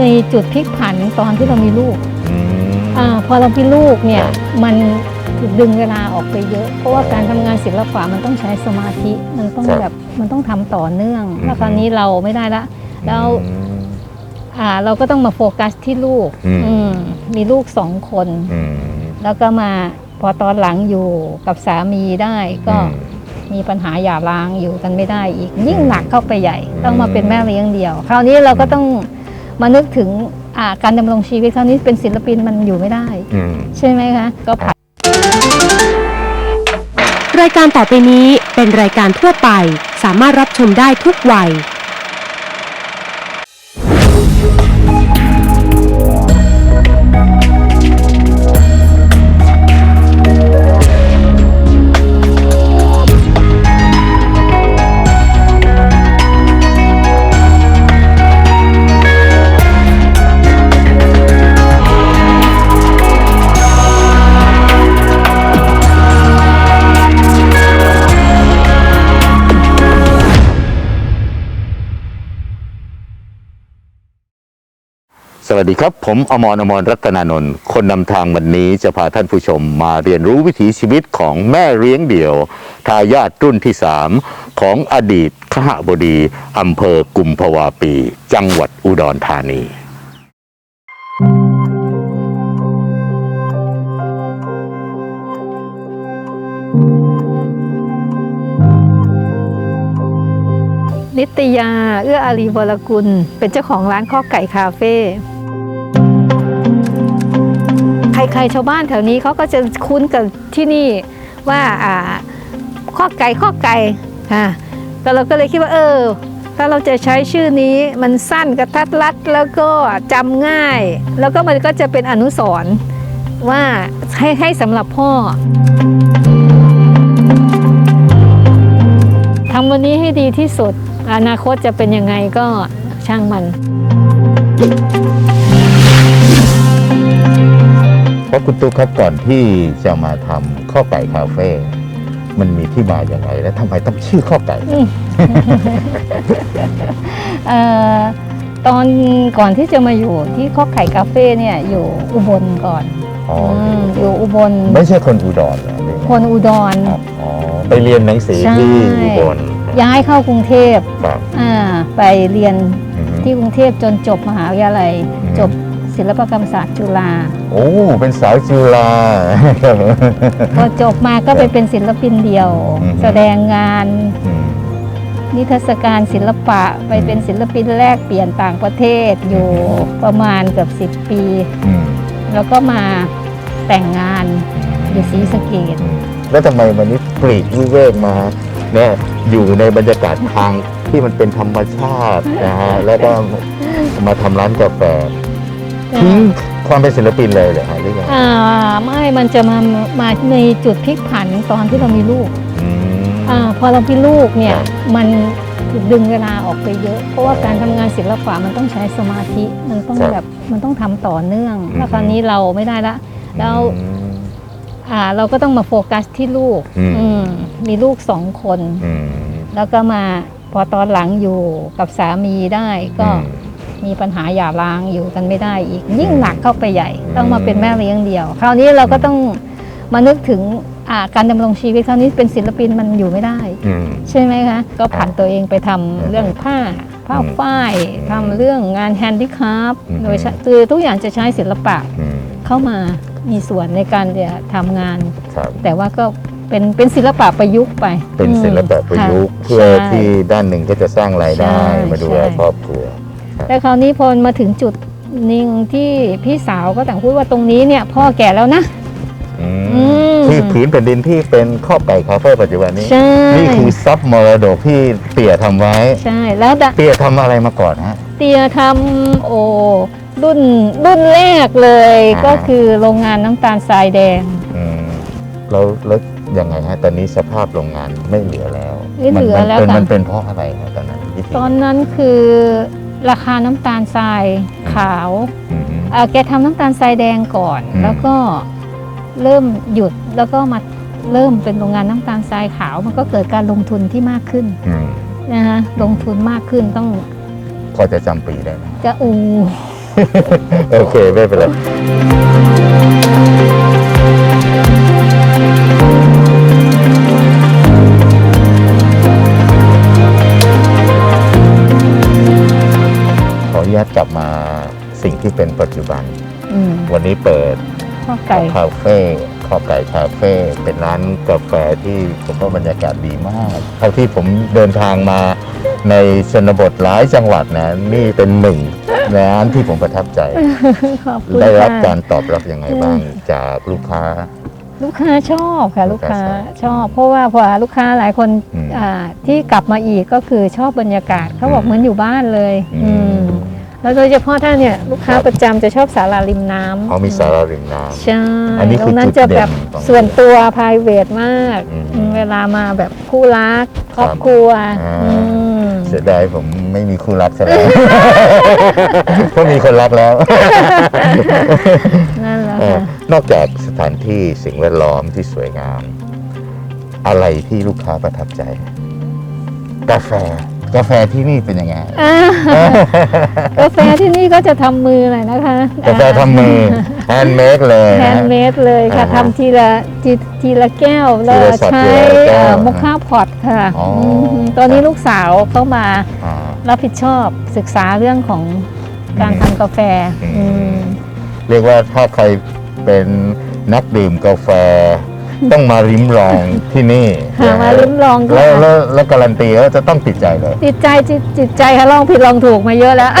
มีจุดพลิกผันตอนที่เรามีลูกอืมอาพอเรามีลูกเนี่ยครับมันถูกดึงเวลาออกไปเยอะ เพราะว่าการทำงานศิลปะมันต้องใช้สมาธิมันต้องครับแบบมันต้องทำต่อเนื่องอืมแล้วคราวนี้เราไม่ได้ละแล้วอืมอ่าเราก็ต้องมาโฟกัสที่ลูกอืมอืมมีลูกสองคนอืมแล้วก็มาพอตอนหลังอยู่กับสามีได้ก็อืมมีปัญหาหย่าร้างอยู่กันไม่ได้อีกยิ่งอืมหนักเข้าไปใหญ่อืมต้องมาเป็นแม่เลี้ยงเดียว คราวนี้เราก็ต้อง มานึกถึงอ่าการดำรงชีวิตคราวนี้เป็นศิลปินมันอยู่ไม่ได้อืมใช่ไหมคะก็ผ่านรายการต่อไปนี้เป็นรายการทั่วไป สามารถรับชมได้ทุกวัย สวัสดีครับ ผมอมรอมรรัตนานนท์คนนำทางวันนี้จะพาท่านผู้ชมมาเรียนรู้วิถีชีวิตของแม่เลี้ยงเดี่ยว ทายาทรุ่นที่สามของอดีตขหบดีอำเภอกุมภาวาปี จังหวัดอุดรธานีนิตยา เอื้ออารีวรกุล เป็นเจ้าของร้านข้อไก่คาเฟ่ ใครๆชาวบ้านแถวนี้เขาก็จะคุ้นกับที่นี่ว่าอ่าข้อไก่ข้อไก่ค่ะแต่เราก็เลยคิดว่าเออ ถ้าเราจะใช้ชื่อนี้มันสั้นกระทัดรัดแล้วก็จำง่าย แล้วก็มันก็จะเป็นอนุสรณ์ว่าให้ให้สำหรับพ่อทำวันนี้ให้ดีที่สุด อนาคตจะเป็นยังไงก็ช่างมัน พราะคุณตุ๊กครับก่อนที่จะมาทำข้อไก่คาเฟ่มันมีที่มาอย่างไรและทำไมต้องชื่อข้อไก่เอ่อตอนก่อนที่จะมาอยู่ที่ข้อไข่คาเฟ่เนี่ยอยู่อุบลก่อนอ๋อมอยู่อุบล ไม่ใช่คนอุดรเหรอหรือไงคนอุดร ครับอ๋อไปเรียนหนังสือใช่ ที่อุบลย้ายเข้ากรุงเทพครับอ่าไปเรียนอือฮึที่กรุงเทพจนจบมหาวิทยาลัย อืม จบ ศิลปกรรมศาสตร์จุฬาโอ้เป็นสาวจุฬาพอจบมาก็ไปเป็นศิลปินเดียว อืม แสดงงานอืม นิทรรศการศิลปะไปเป็นศิลปินแลกเปลี่ยนต่างประเทศอยู่ประมาณเกือบสิบ10 ปี อืมแล้วก็มาแต่งงานอยู่ศรีสะเกดอืมแล้วทำไมวันนี้ปลีกวิเวกมาเนี่ยอยู่ในบรรยากาศทางที่มันเป็นธรรมชาตินะฮะแล้วก็มาทำร้านกาแฟ ทิ้งความเป็นศิลปินเลยเหรอฮะหรือยังอ่าไม่มันจะมามาในจุดพลิกผันตอนที่เรามีลูกอืมอาพอเรามีลูกเนี่ยครับ มันถูกดึงเวลาออกไปเยอะ เพราะว่าการทำงานศิลปะมันต้องใช้สมาธิมันต้องครับแบบมันต้องทำต่อเนื่องอืมแล้วคราวนี้เราไม่ได้ละแล้ว อืม อ่าเราก็ต้องมาโฟกัสที่ลูกอืม อืมมีลูกสองคน อืม แล้วก็มาพอตอนหลังอยู่กับสามีได้ก็อืม มีปัญหาหย่าร้างอยู่กันไม่ได้อีก ยิ่งหนักเข้าไปใหญ่อืมต้องมาเป็นแม่เลี้ยงเดียว คราวนี้เราก็ต้องมานึกถึงอ่าการดำรงชีวิตคราวนี้เป็นศิลปินมันอยู่ไม่ได้อืมใช่ไหมคะก็ผ่านตัวเองไปทำเรื่องผ้าผ้าอืมฝ้ายทำเรื่องงานแฮนดิคราฟต์อืมโดยใช้คือทุกอย่างจะใช้ศิลปะอืมเข้ามามีส่วนในการจะทำงานครับแต่ว่าก็เป็นเป็นศิลปะประยุกต์ไป เป็นศิลปะประยุกต์ค่ะเพื่อใช่ที่ด้านหนึ่งก็จะสร้างรายได้ใช่มาดูแลใช่ครอบครัว แต่คราวนี้พอมาถึงจุดหนึ่งที่พี่สาวก็ต่างพูดว่าตรงนี้เนี่ยพ่อแก่แล้วนะ อืมอืม ที่ผืนแผ่นดินที่เป็นครอบไก่คาเฟ่ปัจจุบันนี้ ใช่นี่คือทรัพย์มรดกที่เตี่ยทำไว้ ใช่แล้วดะเตี่ยทำอะไรมาก่อนฮะ เตียทำโอ้รุ่นรุ่นแรกเลยอ่า ก็คือโรงงานน้ำตาลทรายแดง อืมแล้วแล้วยังไงฮะ ตอนนี้สภาพโรงงานไม่เหลือแล้วไม่เหลือมันแล้วเป็นค่ะมันเป็นเพราะอะไรครับตอนนั้นวิธีตอนนั้นคือ ราคาน้ำตาลทรายขาวอืม เอ่อแกทำน้ำตาลทรายแดงก่อน อืม แล้วก็เริ่มหยุดแล้วก็มาเริ่มเป็นโรงงานน้ำตาลทรายขาว มันก็เกิดการลงทุนที่มากขึ้นอืมนะคะลงทุนมากขึ้นต้องพอจะจำปีได้ไหม จะอู โอเค ไม่เป็นไร ญาตกลับมาสิ่งที่เป็นปัจจุบัน อืมวันนี้เปิดข้อไก่คาเฟ่ข้าวไก่คาเฟ่เป็นร้านกาแฟที่ผมว่าบรรยากาศดีมาก เท่าที่ผมเดินทางมาในชนบทหลายจังหวัดนะนี่เป็นหนึ่งร้านที่ผมประทับใจ ขอบคุณได้รับค่ะการตอบรับยังไงบ้างจากลูกค้า ลูกค้าชอบค่ะลูลูกกค้าค้าชอบชอบ เพราะว่าพอลูกค้าหลายคนอืมอ่าที่กลับมาอีกก็คือชอบบรรยากาศเขาบอกอืมเหมือนอยู่บ้านเลย อือืมม แล้วโดยเฉพาะท่านเนี่ยลูกค้าครับประจำจะชอบศาลาริมน้ำเขามีสาราริมน้ ใช่อันนี้ตคืรองนั้นจุจะดเด่นแบบของส่วนตัว p r i v a t มากอืมอืมเวลามาแบบคู่รักครอบครับครัวอ่าอืมำเสียดายผมไม่มีคู่รักซะแล้ว เพราะมีคนรักแล้ว นั่นแหละเออค่ะ นอกจากสถานที่สิ่งแวดล้อมที่สวยงาม อะไรที่ลูกค้าประทับใจ กาแฟ กาแฟที่นี่เป็นยังไงอ่ากาแฟที่นี่ก็จะทำมือหน่อยนะคะกาแฟทำมือแฮนด์เมดเลยแฮนะนด์เมดเลยค่ะอ่าฮะทำทีละทีทีละแก้วทีแล้วละช็อตใช้ทีละแก้วเอ่อมอคค่าพอตค่ะอ๋ออื มตอนนี้ลูกสาวเข้ามาอ่ารับผิดชอบศึกษาเรื่องของการอืมทำกาแฟอืม อืม เรียกว่าถ้าใครเป็นนักดื่มกาแฟ ต้องมาริมลองที่นี่หามาลิ้มลองแล้วค่ะแล้วแล้วการันตีว่าจะต้องติดใจเลย จิตใจจิตจิตใจค่ะลองผิดลองถูกมาเยอะแล้ว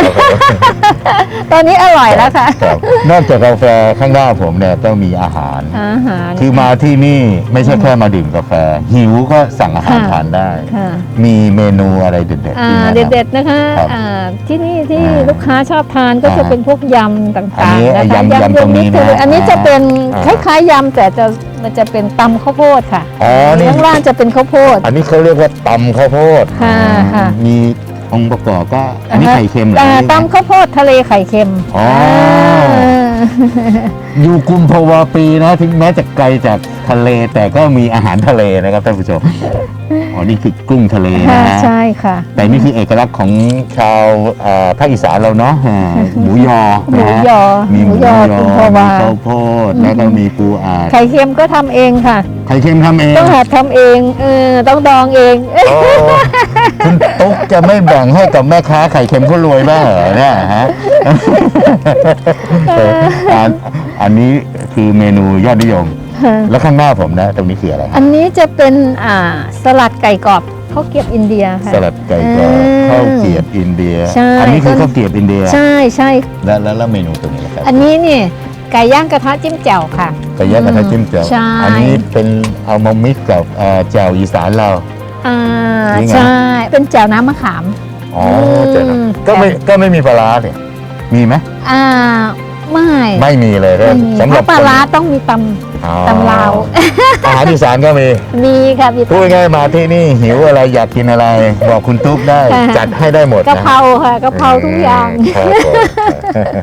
ตอนนี้อร่อยแล้วค่ะ ครับนอกจากกาแฟข้างหน้าผมเนี่ยต้องมีอาหาร อาหาร คือมาที่นี่ไม่ใช่แค่มาดื่มกาแฟ หิวก็สั่งอาหารค่ะ ทานได้ ค่ะมีเมนูอะไรเด็ดๆอ่าที่แนะนำ เด็ดๆนะคะครับอ่าที่นี่ที่อ่าลูกค้าชอบทานก็จะอ่าเป็นพวกยำต่างอันนี้ๆนะคะยำยำตรงนี้นะมิตอันนี้จะเป็นอ่าคล้ายๆยำแต่จะ มันจะเป็นตำข้าวโพดค่ะอ๋อนี่ ข้างล่างจะเป็นข้าวโพด อันนี้เขาเรียกว่าตำข้าวโพดค่ะค่ะ มีองค์ประกอบก็อันนี้ไข่เค็มเหรออ่าอันนี้ตำข้าวโพดทะเลไข่เค็มอ๋ออ่าอยู่กุมภาวะปีนะ ถึงแม้จะไกลจากทะเลแต่ก็มีอาหารทะเลนะครับท่านผู้ชม อ๋อ นี่คือกุ้งทะเลนะค่ะฮะใช่ค่ะ แต่นี่คือเอกลักษณ์ของชาวเอ่อภาคอีสานเราเนาะอ่าหมูยอหมูนะฮะยอมีหมูยอกุมภาวามีข้าวโพดแล้วก็มีปูอาดไข่เค็มก็ทำเองค่ะ ไข่เค็มทำเอง ต้องหัดทำเองเออต้องดองเองโอ้คุณตุ๊กจะไม่แบ่งให้กับแม่ค้าไข่เค็มเขารวยบ้างเหรอเนี่ยฮะเอออันอันนี้คือเมนูยอดนิยม แล้วข้างหน้าผมนะ ตรงนี้คืออะไรอันนี้จะเป็นอ่าสลัดไก่กรอบข้าวเกรียบอินเดียค่ะ สลัดไก่กรอบอืมข้าวเกรียบอินเดีย ใช่ อันี้คือข้าวเกรียบอินเดีย ใช่ใช่แล้วแล้วแล้วเมนูตรงนี้ล่ะครับอันนี้เนี่ยไก่ย่างกระทะจิ้มแจ่วค่ะ ไก่ย่างกระทะจิ้มแจ่วใช่ อันี้เป็นเอามามิกกับเอ่อแจ่วอีสานเรา อ่านี่ไง ใช่เป็นแจ่วน้ำมะขาม อ๋อมแจ่วนะก็ไม่ก็ไม่มีปลาร้าเนี่ยมีไหมอ่า ไม่ไม่มีเลยไม่มีสำหเพรับราะปลาร้าต้องมีตอ๋อตำลาว อาหารอีสานก็มีำมีค่ะมีพูดง่ายๆมาที่นี่หิวอะไรอยากกินอะไร บอกคุณตุ๊กได้ค่ะ จัดให้ได้หมดกะนะเพราค่ะกะเพราทุกอย่าง ครับผม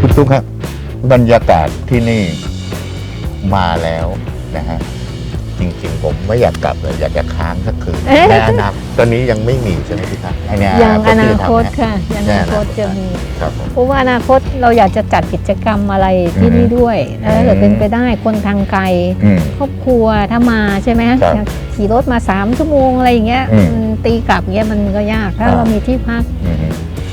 คุณตุ๊กครับ บรรยากาศที่นี่มาแล้วนะฮะจริงๆ ผมไม่อยากกลับเลยอยากจะค้างสักคืนเอ๊ะ ในอนาคตตอนนี้ยังไม่มีใช่ไหมพี่ครับในอย่างอนาที่จะคตทำนะค่ะอย่างอนาคตจะมี ครับผม เพราะว่าอนาคตเราอยากจะจัดกิจกรรมอะไรที่นี่ด้วยแล้วถ้าเกิดเป็นไปได้คนทางไกล อืม ครอบครัวถ้ามาใช่ไหมครับขี่รถมาสามชั่วโมงอะไรอย่างเงี้ยอืมมันตีกลับเงี้ยมันก็ยาก ถ้าอ่าเรามีที่พักอืม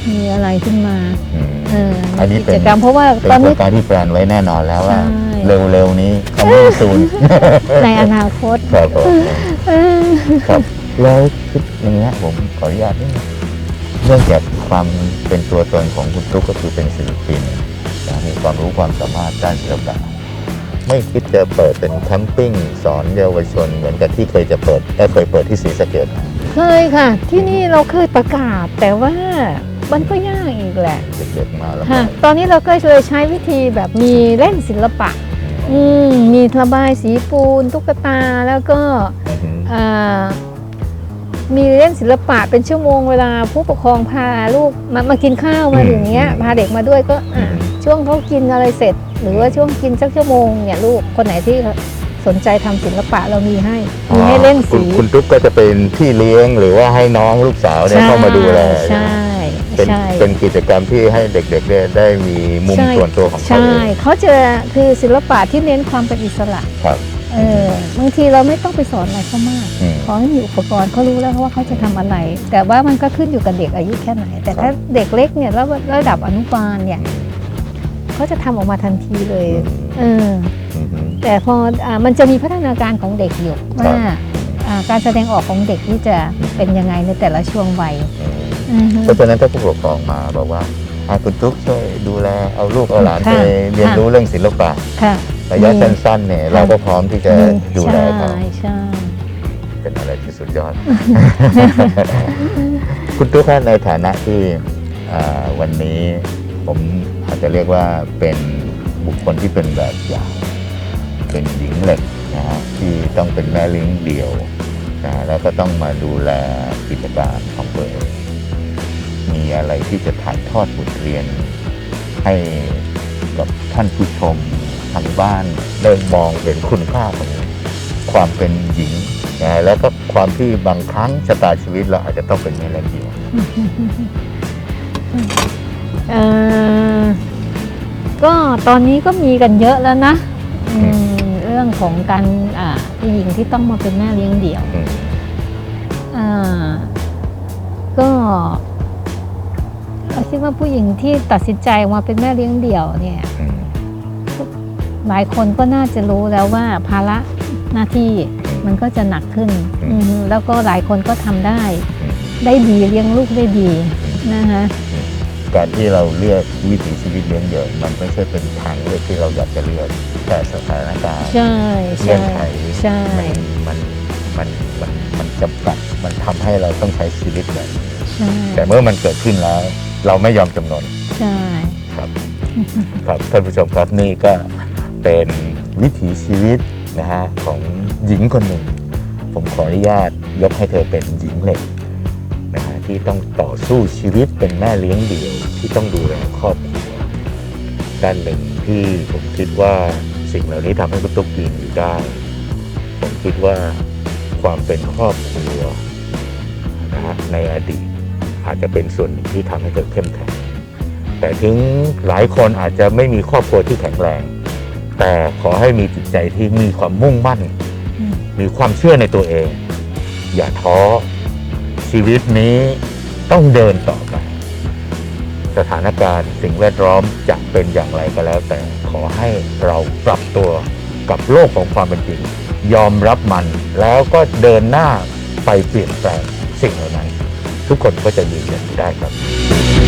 มีอะไรขึ้นมา อืมเอออันนี้มีเป็นกิจกรรมเพราะว่าเป็นตอนโครนี้ งการที่แปลนไว้แน่นอนแล้วว่า ใช่ เร็วๆนี้คำว่าซูนในอนาคตครับผมเออครับแล้วคิดอย่างเงี้ยผมขออนุญาตนิดนึงเนื่องจากความเป็นตัวตนของคุณตุ๊กก็คือเป็นศิลปินนะมีความรู้ความสามารถด้านศิลปะไม่คิดจะเปิดเป็นแคมปิ้งสอนเยาวชนเหมือนกับที่เคยจะเปิดเอ้ยเคยเปิดที่ศรีสะเกด เคยค่ะ ที่นี่เราเคยประกาศแต่ว่า มันก็ยากอีกแหละเด็กๆมาแล้วก็ค่ะตอนนี้เราก็เลยใช้วิธีแบบมีเล่นศิลปะ อืมมีระบายสีปูนตุ๊กตาแล้วก็อืมเอ่อมีเล่นศิลปะเป็นชั่วโมงเวลาผู้ปกครองพาลูกมามากินข้าวมาอย่างเงี้ยพาเด็กมาด้วยก็อะชช่วงเขากินอะไรเสร็จ หรือว่าช่วงกินสักชั่วโมงเนี่ยลูกคนไหนที่สนใจทำศิลปะเรามีให้มีให้เล่นคุณสีคุณตุ๊กก็จะเป็นที่เลี้ยงหรือว่าให้น้องลูกสาวเนี่ยเข้ามาดูแลใช่ เป็นใช่ เป็นกิจกรรมที่ให้เด็กๆเนี่ยได้มีมุมใช่ ส่วนตัวของเขาใช่เองเขาจะคือศิลปะที่เน้นความเป็นอิสระครับเออบางทีเราไม่ต้องไปสอนอะไรเขามาก อืม ขอให้มีอุปกรณ์เขารู้แล้วว่าเขาจะทำอะไร แต่ว่ามันก็ขึ้นอยู่กับเด็กอายุแค่ไหน แต่ถ้าเด็กเล็กเนี่ยแล้วระดับอนุบาลเนี่ยเขาจะทำออกมาทันทีเลยเอออืมอืมแต่พออามันจะมีพัฒนาการของเด็กอยู่ว่าอ่าการแสดงออกของเด็กที่จะเป็นยังไงในแต่ละช่วงวัย อืมอือฮึ เพราะฉะนั้นถ้าผู้ปกครองมาบอกว่าอะคุณตุ๊กช่วยดูแลเอาลูกเอาหลานไปค่ะเรียนรู้เรื่องศิลปะค่ะระยะมีสั้นๆเนี่ยค่ะเราก็พร้อมที่จะดูแลเขาใช่ใช่เป็นอะไรที่สุดยอด คุณตุ๊กครับในฐานะที่อ่าวันนี้ผมอาจจะเรียกว่าเป็นบุคคลที่เป็นแบบอย่างเป็นหญิงเหล็กนะฮะที่ต้องเป็นแม่เลี้ยงเดี่ยวนะฮะแล้วก็ต้องมาดูแลกิจการของตัวเอง มีอะไรที่จะถ่ายทอดบทเรียน ให้กับท่านผู้ชมทางบ้านได้มองเห็นคุณค่าของความเป็นหญิงนะฮะแล้วก็ความที่บางครั้งชะตาชีวิตเราอาจจะต้องเป็นแม่เลี้ยงเดี่ยวเอ่อก็ตอนนี้ก็มีกันเยอะแล้วนะอืมเรื่องของการอ่าผู้หญิงที่ต้องมาเป็นแม่เลี้ยงเดี่ยวอืมอ่าก็ เราคิดว่าผู้หญิงที่ตัดสินใจมาเป็นแม่เลี้ยงเดี่ยวเนี่ยอืมหลายคนก็น่าจะรู้แล้วว่าภาระหน้าที่มันก็จะหนักขึ้นอืมแล้วก็หลายคนก็ทำได้อืมได้ดีเลี้ยงลูกได้ดีนะคะการที่เราเลือกวิถีชีวิตเลี้ยงเดี่ยวมันไม่ใช่เป็นทางเลือกที่เราอยากจะเลือกแต่สถานการณ์ใช่เงื่ใช่อนไขใช่มันมันมันมันมันจำกัดมันทำให้เราต้องใช้ชีวิตแบบนี้ใช่แต่เมื่อมันเกิดขึ้นแล้ว เราไม่ยอมจำนนใช่ครับครับท่านผู้ชมครับนี่ก็เป็นวิถีชีวิตนะฮะของหญิงคนหนึ่ง ผมขออนุญาตยกให้เธอเป็นหญิงเหล็กนะฮะที่ต้องต่อสู้ชีวิตเป็นแม่เลี้ยงเดี่ยวที่ต้องดูแลครอบครัวด้านหนึ่งที่ผมคิดว่าสิ่งเหล่านี้ทำให้คุณตุ๊กยืนอยู่ได้ ผมคิดว่าความเป็นครอบครัวนะฮะในอดีต อาจจะเป็นส่วนหนึ่งที่ทำให้เธอเข้มแข็ง แต่ถึงหลายคนอาจจะไม่มีครอบครัวที่แข็งแรง แต่ขอให้มีจิตใจที่มีความมุ่งมั่นอืมมีความเชื่อในตัวเอง อย่าท้อชีวิตนี้ต้องเดินต่อไป สถานการณ์สิ่งแวดล้อมจะเป็นอย่างไรก็แล้ว แต่ขอให้เราปรับตัวกับโลกของความเป็นจริง ยอมรับมันแล้วก็เดินหน้าไปเปลี่ยนแปลงสิ่งเหล่านั้น ทุกคนก็จะมีเงินได้ครับ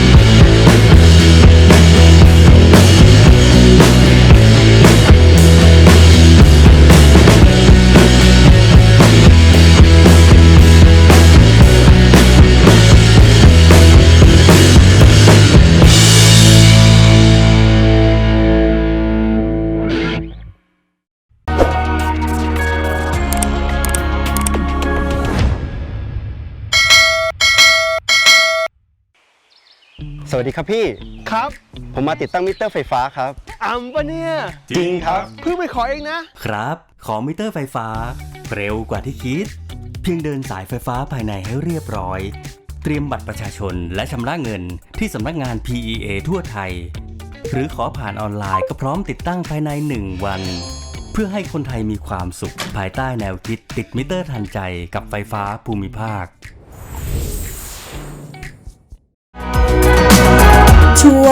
ดีครับพี่ ครับ ผมมาติดตั้งมิเตอร์ไฟฟ้าครับ อ่ำปะเนี่ย จริงครับ เพิ่งไปขอเองนะ ครับ ขอมิเตอร์ไฟฟ้า เร็วกว่าที่คิด เพียงเดินสายไฟฟ้าภายในให้เรียบร้อย เตรียมบัตรประชาชนและชำระเงินที่สำนักงาน PEA ทั่วไทย หรือขอผ่านออนไลน์ก็พร้อมติดตั้งภายใน 1 วัน เพื่อให้คนไทยมีความสุข ภายใต้แนวคิดติดมิเตอร์ทันใจกับไฟฟ้าภูมิภาค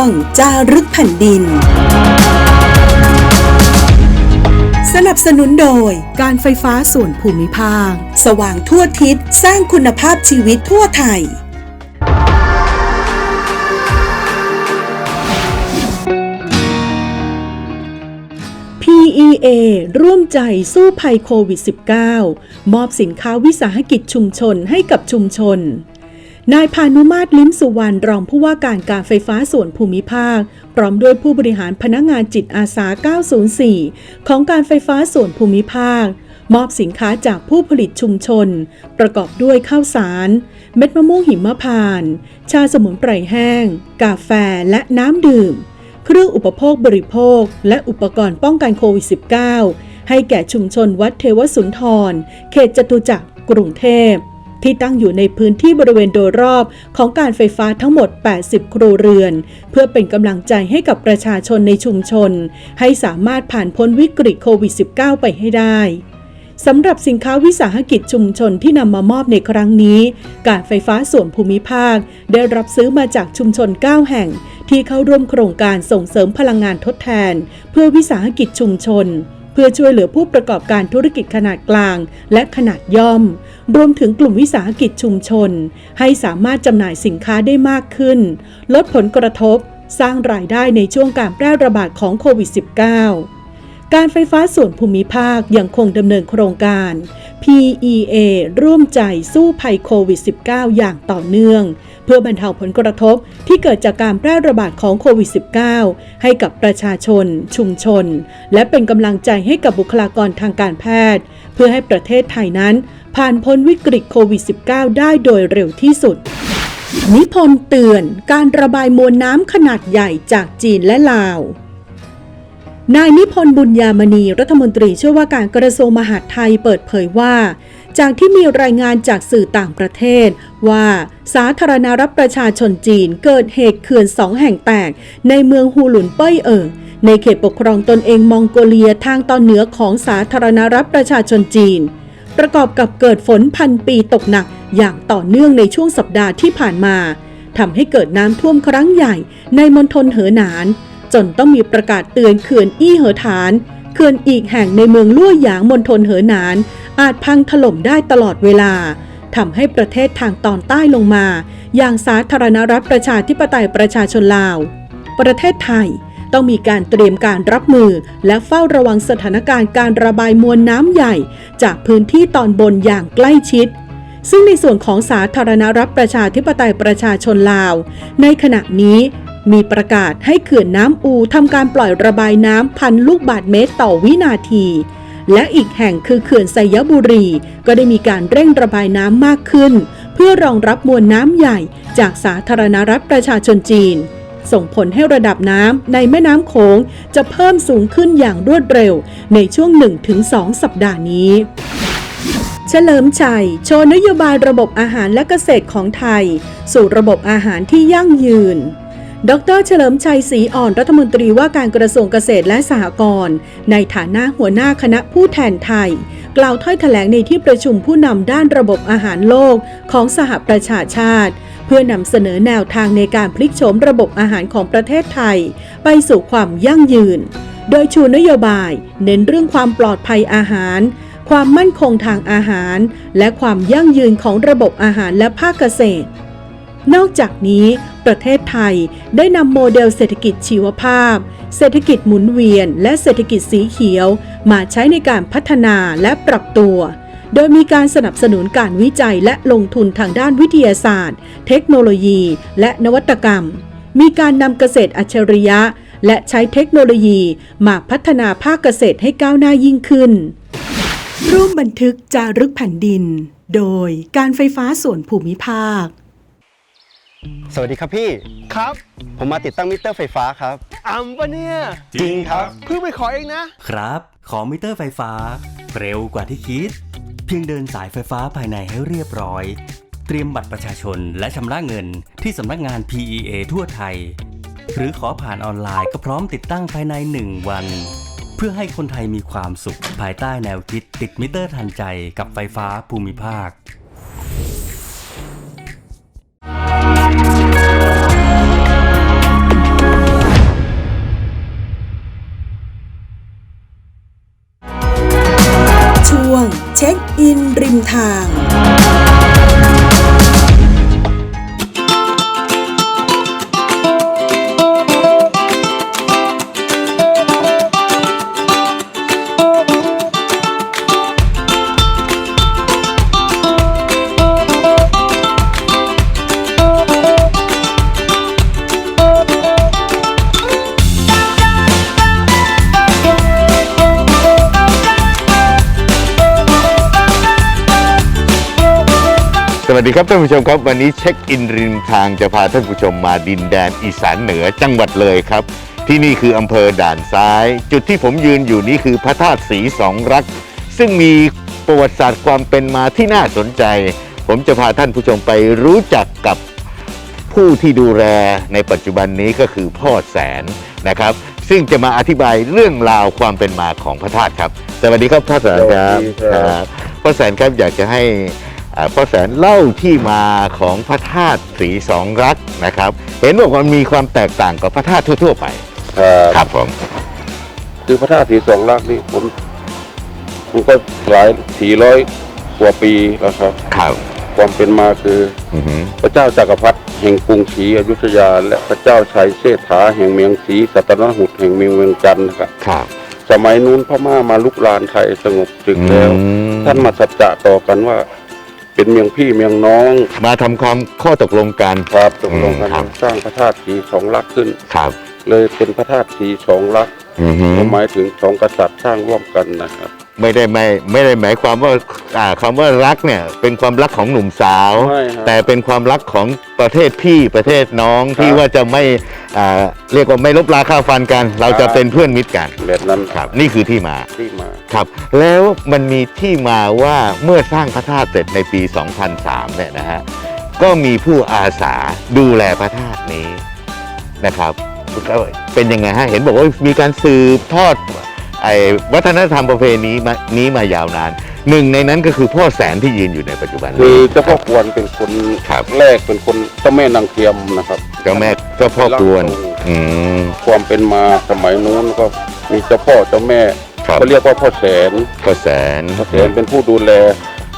ช่วงจารึกแผ่นดิน สนับสนุนโดยการไฟฟ้าส่วนภูมิภาค สว่างทั่วทิศสร้างคุณภาพชีวิตทั่วไทย PEA ร่วมใจสู้ภัยโควิด -19 มอบสินค้าวิสาหกิจชุมชนให้กับชุมชน นายพานุมาตรลิ้มสุวรรณรองผู้ว่าการการไฟฟ้าส่วนภูมิภาค พร้อมด้วยผู้บริหารพนักงานจิตอาสา 904 ของการไฟฟ้าส่วนภูมิภาค มอบสินค้าจากผู้ผลิตชุมชน ประกอบด้วยข้าวสาร เม็ดมะม่วงหิมพาน ชาสมุนไพรแห้ง กาแฟและน้ำดื่ม เครื่องอุปโภคบริโภค และอุปกรณ์ป้องกันโควิด -19 ให้แก่ชุมชนวัดเทวสุนทร เขตจตุจักรกรุงเทพ ที่ตั้งอยู่ในพื้นที่บริเวณโดยรอบของการไฟฟ้าทั้งหมด 80 ครัวเรือน เพื่อเป็นกำลังใจให้กับประชาชนในชุมชน ให้สามารถผ่านพ้นวิกฤตโควิด -19 ไปให้ได้สำหรับสินค้าวิสาหกิจชุมชนที่นำมามอบในครั้งนี้ การไฟฟ้าส่วนภูมิภาค ได้รับซื้อมาจากชุมชน 9 แห่ง ที่เข้าร่วมโครงการส่งเสริมพลังงานทดแทน เพื่อวิสาหกิจชุมชน เพื่อช่วยเหลือผู้ประกอบการธุรกิจขนาดกลาง และขนาดย่อม รวมถึงกลุ่มวิสาหกิจชุมชน ให้สามารถจำหน่ายสินค้าได้มากขึ้น ลดผลกระทบ สร้างรายได้ในช่วงการแพร่ระบาดของโควิด -19 การไฟฟ้าส่วนภูมิภาคยังคงดำเนินโครงการ PEA ร่วมใจสู้ภัยโควิด -19 อย่างต่อเนื่อง เพื่อบรรเทาผลกระทบที่เกิดจากการแพร่ระบาดของโควิด -19 ให้กับประชาชน ชุมชน และเป็นกำลังใจให้กับบุคลากรทางการแพทย์ เพื่อให้ประเทศไทยนั้น ผ่านพ้นวิกฤตโควิด -19 ได้โดยเร็วที่สุดนิพนธ์เตือนการระบายมวลน้ำขนาดใหญ่จากจีนและลาว นายนิพนธ์บุญญามณีรัฐมนตรีช่วยว่าการกระทรวงมหาดไทยเปิดเผยว่า จากที่มีรายงานจากสื่อต่างประเทศ ว่าสาธารณรัฐประชาชนจีนเกิดเหตุเขื่อนสองแห่งแตก ในเมืองฮูหลุนเป้ยเอ๋อในเขตปกครองตนเองมองโกเลียทางตอนเหนือของสาธารณรัฐประชาชนจีน ประกอบกับเกิดฝนพันปีตกหนักอย่างต่อเนื่องในช่วงสัปดาห์ที่ผ่านมาทำให้เกิดน้ำท่วมครั้งใหญ่ในมณฑลเหอหนาน จนต้องมีประกาศเตือนเขื่อนอี้เหอฐาน เขื่อนอีกแห่งในเมืองลั่หยางมณฑลเหอหนาน อาจพังถล่มได้ตลอดเวลาทำให้ประเทศทางตอนใต้ลงมา อย่างสาธารณรัฐประชาธิปไตยประชาชนลาว ประเทศไทยต้องมีการเตรียมการรับมือ และเฝ้าระวังสถานการณ์การระบายมวลน้ำใหญ่ จากพื้นที่ตอนบนอย่างใกล้ชิด ซึ่งในส่วนของสาธารณรัฐประชาธิปไตยประชาชนลาว ในขณะนี้ มีประกาศให้เขื่อนน้ำอูทำการปล่อยระบายน้ำพันลูกบาทเมตรต่อวินาที และอีกแห่งคือเขื่อนไซยบุรี ก็ได้มีการเร่งระบายน้ำมากขึ้น เพื่อรองรับมวลน้ำใหญ่จากสาธารณรัฐประชาชนจีน ส่งผลให้ระดับน้ำในแม่น้ำโขงจะเพิ่มสูงขึ้นอย่างรวดเร็วในช่วง 1-2 สัปดาห์นี้เฉลิมชัย โชว์นโยบายระบบอาหารและเกษตรของไทย สู่ระบบอาหารที่ยั่งยืน ดรเฉลิมชัยศรีอ่อนรัฐมนตรีว่าการกระทรวงเกษตรและสหกรณ์ในฐานะหัวหน้าคณะผู้แทนไทย กล่าวถ้อยแถลงในที่ประชุมผู้นำด้านระบบอาหารโลกของสหประชาชาติ เพื่อนำเสนอแนวทางในการพลิกโฉมระบบอาหารของประเทศไทย ไปสู่ความยั่งยืน โดยชูนโยบาย เน้นเรื่องความปลอดภัยอาหาร ความมั่นคงทางอาหาร และความยั่งยืนของระบบอาหารและภาคเกษตรนอกจากนี้ ประเทศไทย ได้นำโมเดลเศรษฐกิจชีวภาพ เศรษฐกิจหมุนเวียน และเศรษฐกิจสีเขียว มาใช้ในการพัฒนาและปรับตัว โดยมีการสนับสนุนการวิจัยและลงทุนทางด้านวิทยาศาสตร์ เทคโนโลยี และนวัตกรรม มีการนำเกษตรอัจฉริยะ และใช้เทคโนโลยีมาพัฒนาภาคเกษตรให้ก้าวหน้ายิ่งขึ้น ร่วมบันทึกจารึกแผ่นดิน โดยการไฟฟ้าส่วนภูมิภาค สวัสดีครับพี่ ครับ ผมมาติดตั้งมิเตอร์ไฟฟ้าครับอ่ำปะเนี่ย จริงครับ เพิ่งไปขอเองนะ ครับ ขอมิเตอร์ไฟฟ้า เร็วกว่าที่คิด เพียงเดินสายไฟฟ้าภายในให้เรียบร้อย เตรียมบัตรประชาชนและชำระเงินที่สำนักงาน PEA ทั่วไทย หรือขอผ่านออนไลน์ก็พร้อมติดตั้งภายใน 1 วัน เพื่อให้คนไทยมีความสุข ภายใต้แนวคิดติดมิเตอร์ทันใจกับไฟฟ้าภูมิภาค เช็คอินริมทาง สวัสดีครับท่านผู้ชมครับวันนี้เช็คอินริมทางจะพาท่านผู้ชมมาดินแดนอีสานเหนือจังหวัดเลยครับ ที่นี่คืออำเภอด่านซ้าย จุดที่ผมยืนอยู่นี้คือพระธาตุสีสองรัก ซึ่งมีประวัติศาสตร์ความเป็นมาที่น่าสนใจ ผมจะพาท่านผู้ชมไปรู้จักกับผู้ที่ดูแลในปัจจุบันนี้ก็คือพ่อแสนนะครับ ซึ่งจะมาอธิบายเรื่องราวความเป็นมาของพระธาตุครับ สวัสดีครับพ่อแสนครับสวัสดีครับบพ่อแสนครับอยากจะให้อ่า พ่อแสนเล่าที่มาของพระธาตุสีสองรักนะครับ เห็นบอกว่ามีความแตกต่างกับพระธาตุทั่ว ๆ ไปครับครับผมคือพระธาตุสีสองลักษณ์นี่ผมผมก็หลายสี่ร้อยกว่าปีแล้วครับครับความเป็นมาคืออือหือพระเจ้าจักรพรรดิแห่งกรุงศรีอยุธยา และพระเจ้าชัยเชษฐาแห่งเมียงศรีสัตนหุตแห่งเมียงเวียงจันทร์นะครับครับสมัยนู้นพม่ามาลุกลานไทยสงบศึกแล้วอืมท่านมาสัจจะต่อกันว่า เป็นเมียงพี่เมียงน้องมาทำความข้อตกลงกันครับตกลงกันครับสร้างพระธาตุสีสองลักษณ์ขึ้น ครับเลยเป็นพระธาตุสีสองลักษณ์อือหือก็หมายถึงสองกษัตริย์สร้างร่วมกันนะครับ ไม่ได้ไม่ไม่ได้หมายความว่าอ่าคำว่ารักเนี่ย เป็นความรักของหนุ่มสาวไม่ครับแต่เป็นความรักของประเทศพี่ประเทศน้องครับที่ว่าจะไม่อ่าเรียกว่าไม่ลบลาค่าฟันกัน เราจะครับเป็นเพื่อนมิตรกันแบบนั้นครับนี่คือที่มาที่มา ครับแล้วมันมีที่มาว่าเมื่อสร้างพระธาตุเสร็จในปี 2003เนี่ยนะฮะก็มีผู้อาสาดูแลพระธาตุนี้นะครับก็เป็นยังไงฮะเห็นบอกว่ามีการสืบทอด ไอ้วัฒนธรรมประเพณีมานี้มายาวนาน หนึ่งในนั้นก็คือพ่อแสนที่ยืนอยู่ในปัจจุบันคือนี้เจ้าพ่อกวนเป็นคนครับ แรกเป็นคนเจ้าแม่นางเทียมนะครับเจ้าแม่เจ้าพ่อกวน อืม ความเป็นมาสมัยนู้นก็มีเจ้าพ่อเจ้าแม่ครับ เขาเรียกว่าพ่อแสนพ่อแสนพ่อแสนเป็นผู้ดูแล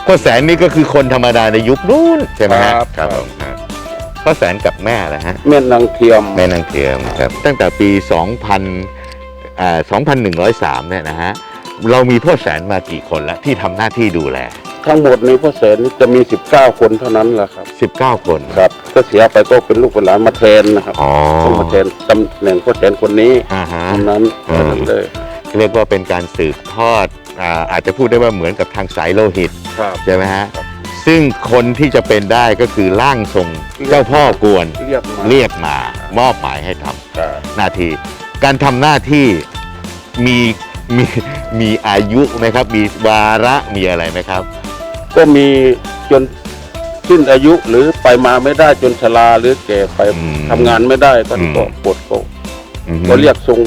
พ่อแสนนี่ก็คือคนธรรมดาในยุคนู้นใช่ไหมฮะครับ ครับผมครับพ่อแสนกับแม่นะฮะ แม่นางเทียมแม่นางเทียมครับ ตั้งแต่ปี 2000อ่า 2103 เนี่ยนะฮะ เรามีพ่อแสนมากี่คนแล้วที่ทำหน้าที่ดูแล ทั้งหมดในพ่อแสนจะมี 19 คนเท่านั้นแหละครับ 19 คนครับก็เสียไปก็เป็นลูกเป็นหลานมาแทนนะครับอ๋อต้องมาแทนตำแหน่งพ่อแสนคนนี้อ่าฮะ เท่านั้นอืม เท่านั้นเลยเรียกว่าเป็นการสืบทอดอ่าอาจจะพูดได้ว่าเหมือนกับทางสายโลหิต ครับ ใช่ไหมฮะ ครับ ซึ่งคนที่จะเป็นได้ก็คือร่างทรงเจ้าพ่อกวน เรียกมาเรียกมามอบหมายให้ทำครับหน้าที่ การทำหน้าที่มีมีมีอายุไหมครับ มีวาระมีอะไรไหมครับ ก็มีจนสิ้นอายุหรือไปมาไม่ได้จนชราหรือแก่ไปอืมทำงานไม่ได้ท่านอืม ก็ปลดก็อืม ก็เรียกทรง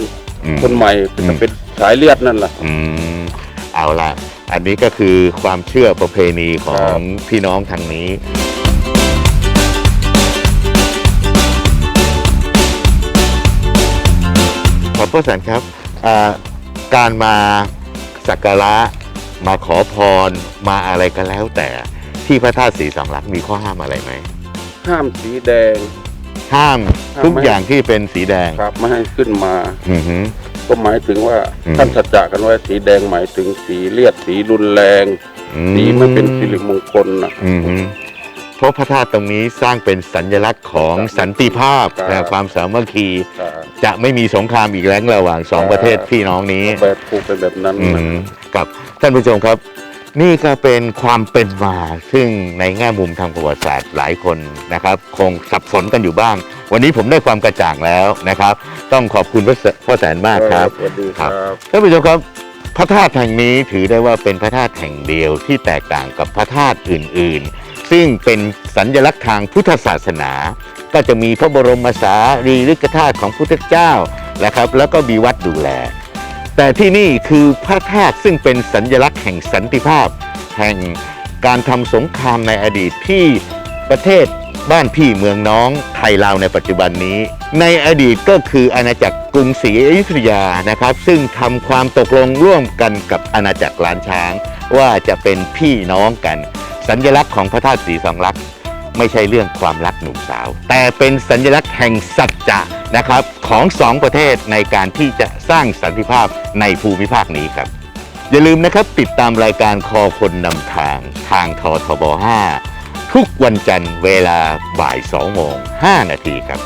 อืมคนใหม่อืม จะเป็นสายเลือดนั่นแหละ อืมเอาล่ะ อันนี้ก็คือความเชื่อประเพณีของพี่น้องทางนี้ ขอบพระสันครับอ่าการมาสักการะมาขอพรมาอะไรก็แล้วแต่ที่พระธาตุสีสองลักษณ์มีข้อห้ามอะไรไหมห้ามสีแดง ห้ามห้ามทุกไม่อย่างที่เป็นสีแดงครับไม่ให้ขึ้นมาอือหือก็หมายถึงว่าอืมท่านสัจจะกันว่าสีแดงหมายถึงสีเลือดสีรุนแรงอืสีไม่เป็นสิริมงคลนะอือหือ เพราะพระธาตุตรงนี้สร้างเป็นสัญลักษณ์ของสันติภาพครับ และความสามัคคี ครับจะไม่มีสงครามอีกแล้วระหว่างสองครับประเทศพี่น้องนี้ แบบผูกเป็นแบบนั้นอืนะมกับท่านผู้ชมครับ นี่ก็เป็นความเป็นมา ซึ่งในแง่มุมทางประวัติศาสตร์หลายคนนะครับ คงสับสนกันอยู่บ้าง วันนี้ผมได้ความกระจ่างแล้วนะครับ ต้องขอบคุณพ่อแสพ่อแสนมากครับ สวัสดีครับ ท่านผู้ชมครับพระธาตุแห่งนี้ถือได้ว่าเป็นพระธาตุแห่งเดียวที่แตกต่างกับพระธาตุอื่นๆ ซึ่งเป็นสัญลักษณ์ทางพุทธศาสนา ก็จะมีพระบรมสารีริกธาตุของพุทธเจ้านะครับ แล้วก็มีวัดดูแล แต่ที่นี่คือพระธาตุซึ่งเป็นสัญลักษณ์แห่งสันติภาพ แห่งการทำสงครามในอดีตที่ประเทศบ้านพี่เมืองน้องไทยลาวในปัจจุบันนี้ ในอดีตก็คืออาณาจักรกรุงศรีอยุธยานะครับ ซึ่งทำความตกลงร่วมกันกับอาณาจักรล้านช้าง ว่าจะเป็นพี่น้องกัน สัญลักษณ์ของพระธาตุสีสองลักษณ์ไม่ใช่เรื่องความรักหนุ่มสาว แต่เป็นสัญลักษณ์แห่งสัจจะนะครับของสองประเทศในการที่จะสร้างสันติภาพในภูมิภาคนี้ครับ อย่าลืมนะครับติดตามรายการคอคนนำทางทางททบ 5 ทุกวันจันทร์เวลาบ่าย 2 โมง 5 นาทีครับ